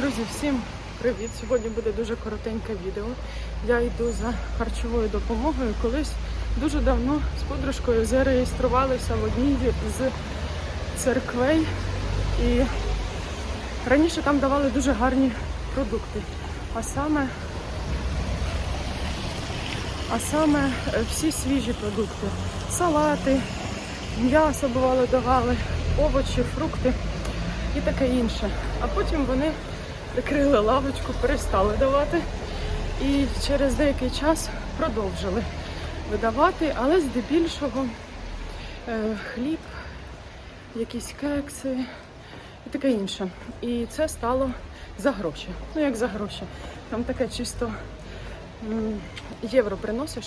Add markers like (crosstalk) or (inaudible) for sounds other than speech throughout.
Друзі, всім привіт! Сьогодні буде дуже коротеньке відео. Я йду за харчовою допомогою. Колись дуже давно з подружкою зареєструвалися в одній з церквей. І раніше там давали дуже гарні продукти. А саме, а саме е, всі свіжі продукти. Салати, м'ясо бувало давали, овочі, фрукти і таке інше. А потім вони закрили лавочку, перестали давати і через деякий час продовжили видавати, але здебільшого е, хліб, якісь кекси і таке інше. І це стало за гроші. Ну як за гроші. Там таке чисто євро приносиш,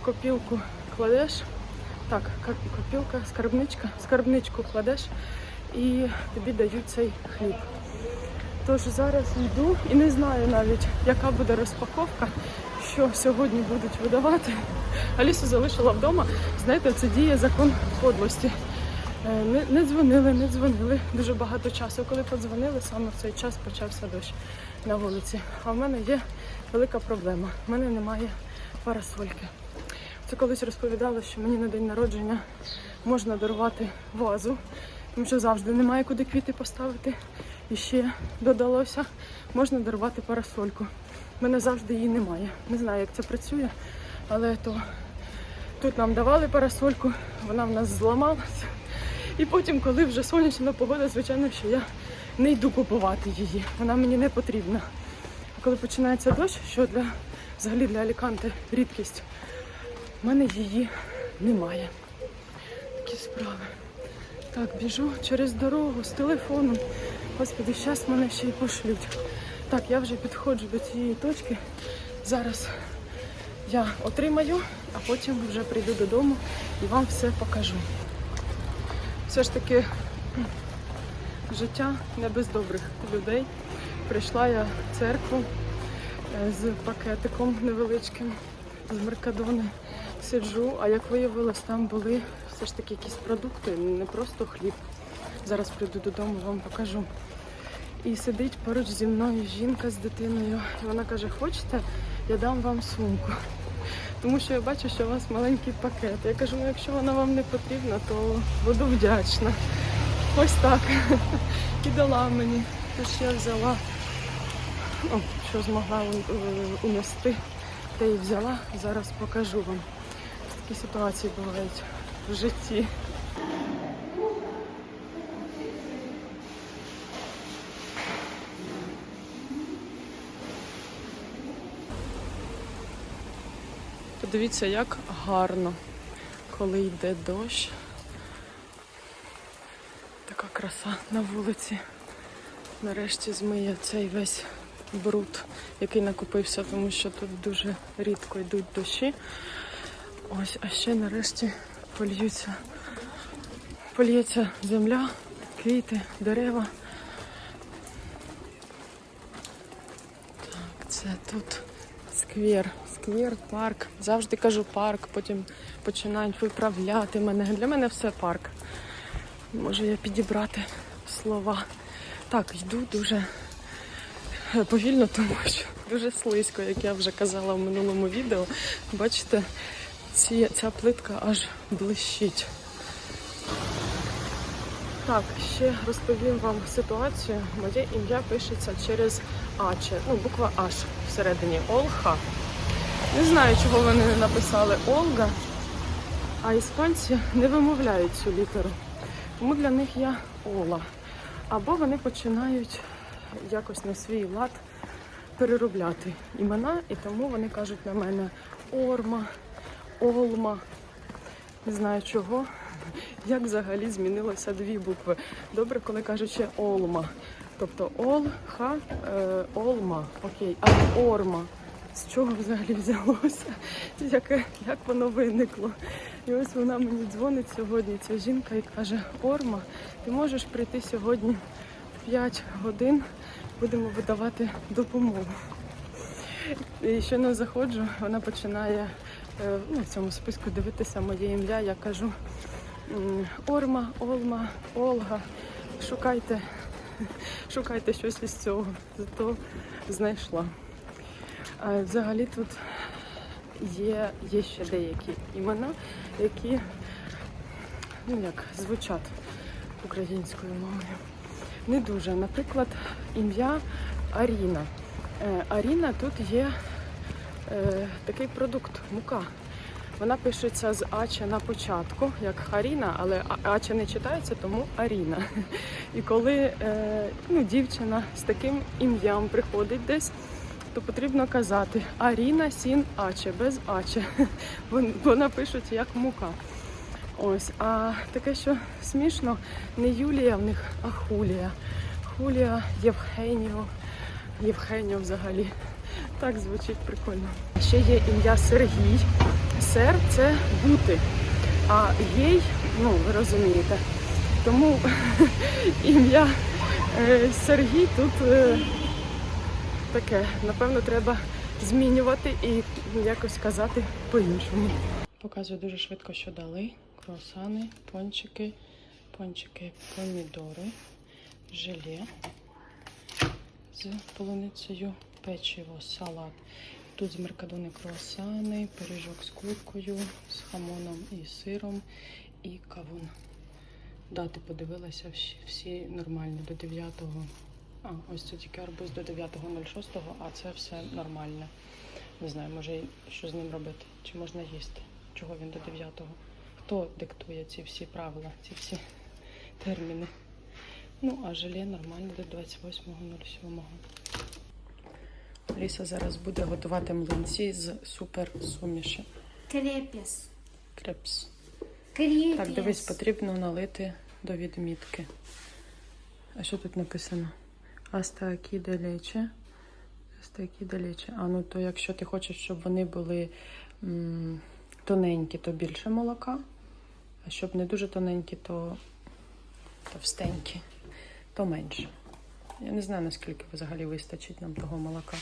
в копілку кладеш. Так, копілка, скарбничка, скарбничку кладеш і тобі дають цей хліб. Тож зараз йду і не знаю навіть, яка буде розпаковка, що сьогодні будуть видавати. Алісу залишила вдома. Знаєте, це діє закон подлості. Е, Не, не дзвонили, не дзвонили. Дуже багато часу. Коли подзвонили, саме в цей час почався дощ на вулиці. А в мене є велика проблема. В мене немає парасольки. Це колись розповідала, що мені на день народження можна дарувати вазу, тому що завжди немає куди квіти поставити. І ще додалося, можна дарувати парасольку. У мене завжди її немає. Не знаю, як це працює, але то тут нам давали парасольку, вона в нас зламалася. І потім, коли вже сонячна погода, звичайно, що я не йду купувати її. Вона мені не потрібна. А коли починається дощ, що для взагалі для Аліканти рідкість, в мене її немає. Такі справи. Так, біжу через дорогу з телефоном. Господи, зараз мене ще й пошлють. Так, я вже підходжу до цієї точки. Зараз я отримаю, а потім вже прийду додому і вам все покажу. Все ж таки життя не без добрих людей. Прийшла я в церкву е, з пакетиком невеличким з Меркадони. Сиджу, а як виявилось, там були все ж таки якісь продукти, не просто хліб. Зараз прийду додому, вам покажу. І сидить поруч зі мною жінка з дитиною. І вона каже: Хочете, я дам вам сумку. Тому що я бачу, що у вас маленький пакет. Я кажу, ну якщо вона вам не потрібна, то буду вдячна. Ось так. І дала мені. Тож я взяла, ну, що змогла у- унести, те і взяла. Зараз покажу вам. Такі ситуації бувають в житті. Подивіться, як гарно, коли йде дощ. Така краса на вулиці. Нарешті змиє цей весь бруд, який накопився, тому що тут дуже рідко йдуть дощі. Ось, а ще нарешті польються, польється земля, квіти, дерева. Так, це тут сквер. Сквер, парк. Завжди кажу парк, потім починають виправляти мене. Для мене все парк. Можу я підібрати слова. Так, йду дуже повільно, тому що дуже слизько, як я вже казала в минулому відео. Бачите, ці, ця плитка аж блищить. Так, ще розповім вам ситуацію. Моє ім'я пишеться через Аче. Ну, буква Аш всередині Олха. Не знаю, чого вони не написали Олга, а іспанці не вимовляють цю літеру. Тому для них я Ола. Або вони починають якось на свій лад переробляти імена, і тому вони кажуть на мене Орма, Олма. Не знаю чого. Як взагалі змінилося дві букви. Добре, коли кажуть ще Олма. Тобто Ол, Ха, е, Олма. Окей, а Орма. З чого взагалі взялося? Яке, як воно виникло? І ось вона мені дзвонить сьогодні, ця жінка, і каже: Орма, ти можеш прийти сьогодні в 5 годин, будемо видавати допомогу. І щойно заходжу, вона починає ну, в цьому списку дивитися моє ім'я. Я кажу Орма, Олма, Олга, шукайте (laughs) Шукайте щось із цього. Зато знайшла. Взагалі тут є, є ще деякі імена, які ну як, звучать українською мовою. Не дуже. Наприклад, ім'я Аріна. Е, Аріна тут є е, такий продукт, мука. Вона пишеться з Ача на початку, як Аріна, але Ача не читається, тому Аріна. І коли е, ну, дівчина з таким ім'ям приходить десь, то потрібно казати Аріна Сін Аче, без Аче. Вона пишуть як мука. Ось, а таке, що смішно, не Юлія в них, а Хулія. Хулія Євгеніо. Євгеніо взагалі. Так звучить прикольно. Ще є ім'я Сергій. Сер це бути, а гей, ну ви розумієте. Тому (laughs) ім'я е, Сергій тут е, таке. Напевно, треба змінювати і якось казати по-іншому. Показую дуже швидко, що дали. Круасани, пончики, пончики, помідори, желе з полуницею, печиво, салат. Тут з меркадони круасани, пиріжок з куркою, з хамоном і сиром і кавун. Дати подивилася, всі, нормальні до 9-го. А, ось це тільки арбуз до 9.06, а це все нормальне. Не знаю, може, що з ним робити, чи можна їсти, чого він до 9-го. Хто диктує ці всі правила, ці всі терміни. Ну, а желе нормально до 28.07. Ліса зараз буде готувати млинці з супер суміші. Крепес. Крепс. Крепес. Так, дивись, потрібно налити до відмітки. А що тут написано? Аста акі далече. Астаакі далече. А ну то якщо ти хочеш, щоб вони були м, тоненькі, то більше молока. А щоб не дуже тоненькі, то товстенькі, то менше. Я не знаю, наскільки взагалі вистачить нам того молока.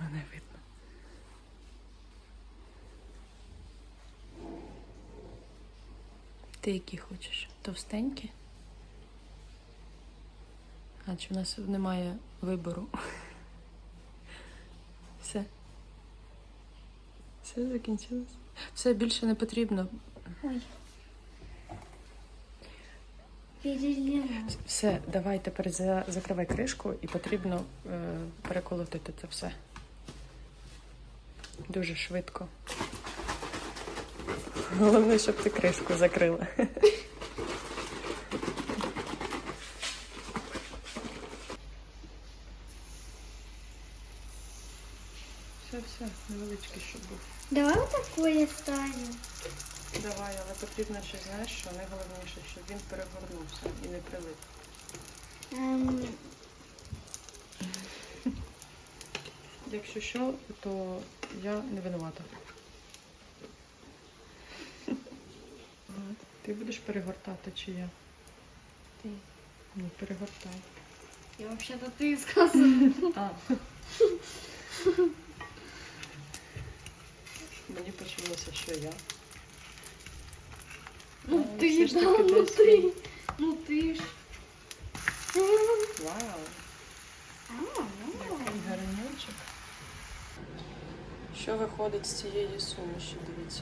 Мене видно. Ти які хочеш? Товстенькі? А чи в нас немає вибору? (laughs) Все. Все закінчилось. Все більше не потрібно. Ой. Все, давай тепер за, закривай кришку і потрібно е, переколотити це все. Дуже швидко. Головне, щоб ти кришку закрила. Все, все, невеличкий, щоб був. Давай вот такое ставим. Давай, але потрібно ще, знаєш, що найголовніше, щоб він перегорнувся і не прилип. Эм, Якщо що, то я не винувата. Ти будеш перегортати чи я? Ти. Ну, перегортай. я вообще-то ты сказал. А. Мені почулося, що я. Ну А, ты, все ж да, таки ну десь ты. він. Ну ты ж. Вау! А, Який гарнючок. Що виходить з цієї суміші, дивіться.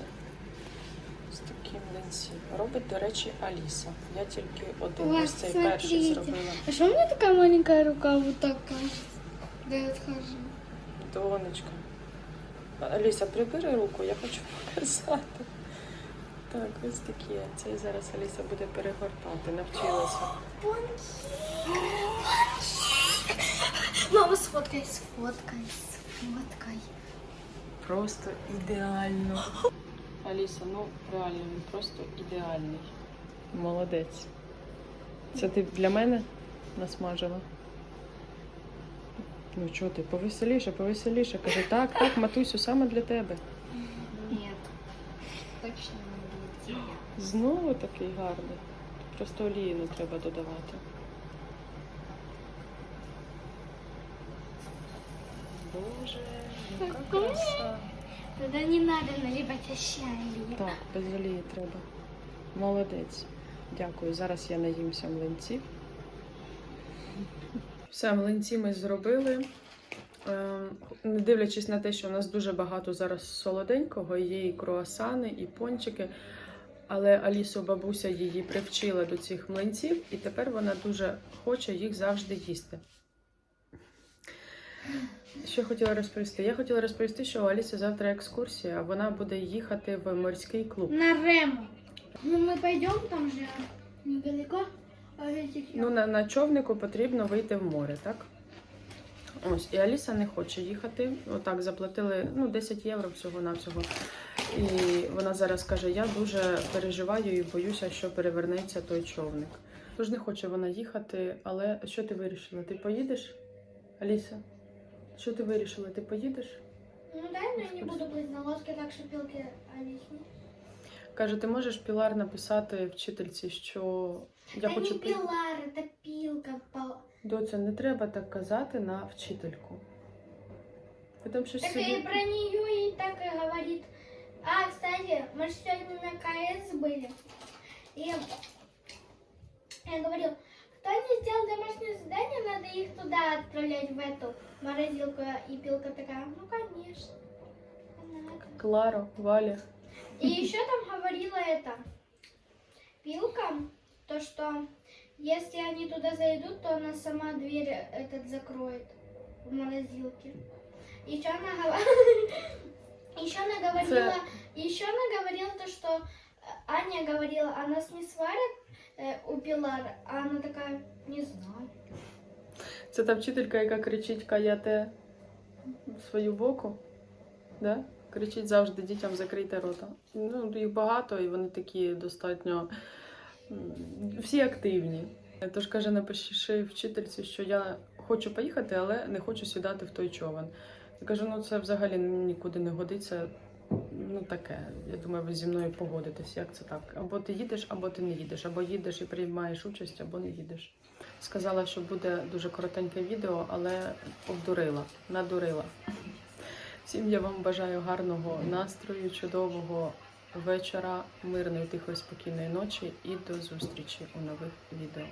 Ось такі млинці. Робить, до речі, Аліса. Я тільки один Ой, ось цей перший смотрите. зробила. А что у меня такая маленькая рука вот так кажется? Да я отхожу. Донечка. Аліса, прибери руку, я хочу показати. Так, ось такі. Це зараз Аліса буде перегортати, навчилася. Мама, сфоткай, сфоткай, сфоткай. Просто ідеально. Аліса, ну реально, він просто ідеальний. Молодець. Це ти для мене насмажила? Ну чого ти, повеселіше, повеселіше. Каже, так, так, матусю, саме для тебе. Нет. Точно. Знову такий гарний. Просто олії не треба додавати. Боже, яка краса. Тогда не надо наливать чай. Так, без олії треба. Молодець. Дякую. Зараз я наїмся млинців. Все, млинці ми зробили. Е, Не дивлячись на те, що у нас дуже багато зараз солоденького, є і круасани, і пончики. Але Алісу бабуся її привчила до цих млинців, і тепер вона дуже хоче їх завжди їсти. Що я хотіла розповісти? Я хотіла розповісти, що у Аліси завтра екскурсія, вона буде їхати в морський клуб. На Рему. Ну, мы пойдем там же недалеко. Ну, на, на човнику потрібно вийти в море, так? Ось, і Аліса не хоче їхати. Отак заплатили ну, 10 євро всього-навсього. І вона зараз каже: я дуже переживаю і боюся, що перевернеться той човник. Тож не хоче вона їхати, але що ти вирішила? Ти поїдеш? Аліса? Що ти вирішила? Ти поїдеш? Ну дай, но я не буду плыть на лодке, так что пилки объясни. Каже, ти можеш Пілар написати вчительці, що я это хочу не пи- пилар, это пилка. пал- Доця, не треба так казати на вчительку. Ви там щось Так собі... и про нее и так и говорит. А, кстати, мы же сегодня на КС были. И я говорю, кто не сделал домашнее задание, надо их туда отправлять, в эту морозилку. И Пилка такая, ну, конечно. Надо. Кларо, Валя. И еще там говорила это Пилка, то что если они туда зайдут, то она сама дверь этот закроет в морозилке. Еще она говорила, еще она говорила, еще она говорила то, что э, Аня говорила, а нас не сварят э, у Пилар, а она такая, не знаю. Це та вчителька, яка кричить каяте свою боку. Да? Кричить завжди дітям закрийте рота. Ну, їх багато, і вони такі достатньо всі активні. Тож каже, напиши вчительці, що я хочу поїхати, але не хочу сідати в той човен. Я кажу, ну це взагалі нікуди не годиться. Ну таке. Я думаю, ви зі мною погодитесь. Як це так? Або ти їдеш, або ти не їдеш, або їдеш і приймаєш участь, або не їдеш. Сказала, що буде дуже коротеньке відео, але обдурила, надурила. Всім я вам бажаю гарного настрою, чудового вечора, мирної, тихої, спокійної ночі і до зустрічі у нових відео.